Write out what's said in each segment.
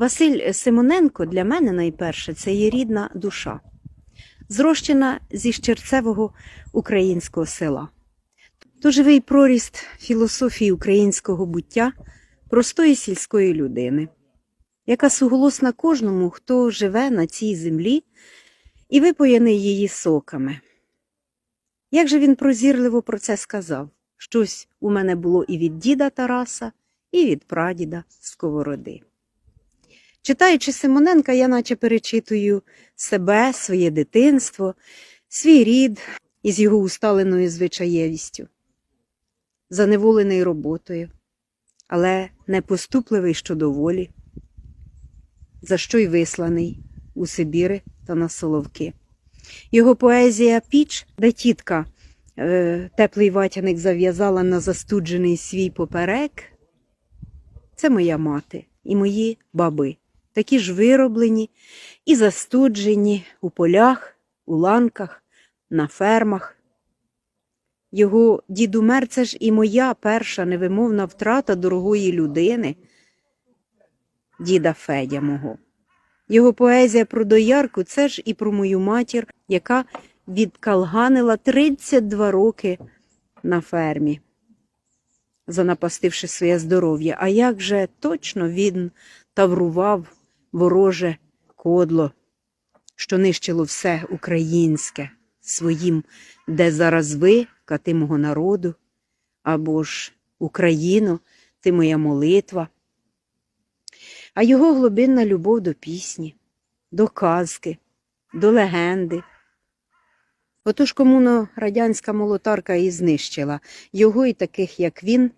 Василь Симоненко для мене найперше це є рідна душа, зрощена зі щерцевого українського села. То живий проріст філософії українського буття простої сільської людини, яка суголосна кожному, хто живе на цій землі і випоєний її соками. Як же він прозірливо про це сказав? Щось у мене було і від діда Тараса, і від прадіда Сковороди. Читаючи Симоненка, я наче перечитую себе, своє дитинство, свій рід із його усталеною звичаєвістю, заневолений роботою, але не поступливий щодо волі, за що й висланий у Сибіри та на Соловки. Його поезія Піч, де тітка е, теплий ватяник зав'язала на застуджений свій поперек, це моя мати і мої баби, такі ж вироблені і застуджені у полях, у ланках, на фермах. Його дід умер, це ж і моя перша невимовна втрата дорогої людини, діда Федя мого. Його поезія про доярку це ж і про мою матір, яка відкалганила 32 роки на фермі, занапастивши своє здоров'я. А як же точно він таврував вороже кодло, що нищило все українське своїм, де зараз ви, кати мого народу, або ж Україно, ти моя молитва а його глибинна любов до пісні, до казки, до легенди. Отож комуно радянська молотарка і знищила його і таких, як він,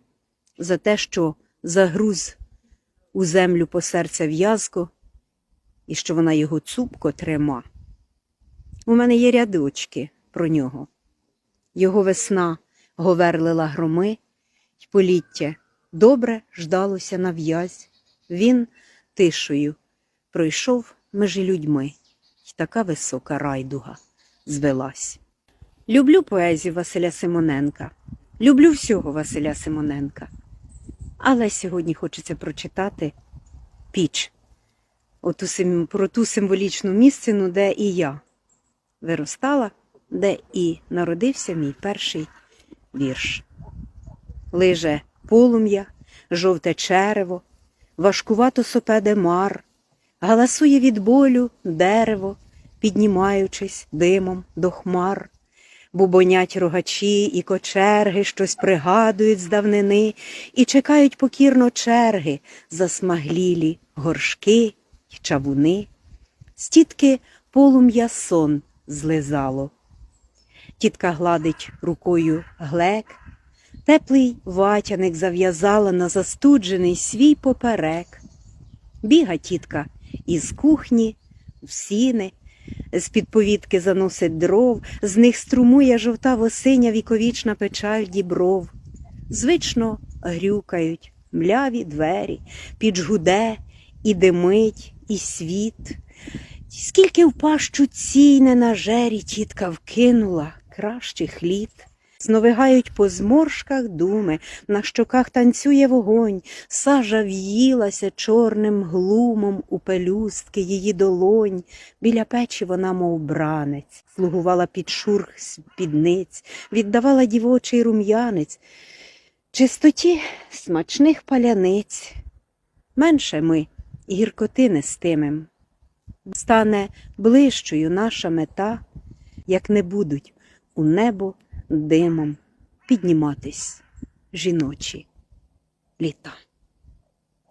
за те, що загруз у землю по серця в'язко, і що вона його цупко трема. У мене є рядочки про нього. Його весна говерлила громи, й поліття добре ждалося на в'язь. Він тишою пройшов межі людьми, й така висока райдуга звелась. Люблю поезію Василя Симоненка, люблю всього Василя Симоненка. Але сьогодні хочеться прочитати піч, оту, про ту символічну місцину, де і я виростала, де і народився мій перший вірш. Лиже полум'я, жовте черево, важкувато сопеде мар, галасує від болю дерево, піднімаючись димом до хмар. Бубонять рогачі і кочерги щось пригадують з давнини і чекають покірно черги, засмаглілі горшки й чавуни. З тітки полум'я сон злизало. Тітка гладить рукою глек, Теплий ватяник зав'язала на застуджений свій поперек. Біга тітка із кухні в сіни, з-під повітки заносить дров, з них струмує жовта синя віковічна печаль дібров. Звично грюкають мляві двері, піджгуде і димить, і світ. Скільки в пащу цій ненажері тітка вкинула кращих літ. Зновигають по зморшках думи, на щоках танцює вогонь, сажа в'їлася чорним глумом у пелюстки її долонь. Біля печі вона, мов бранець, слугувала під шурх спідниць, віддавала дівочий рум'янець, чистоті смачних паляниць. Менше ми гіркоти нестимем. Стане ближчою наша мета, як не будуть у небо димом підніматись жіночі літа.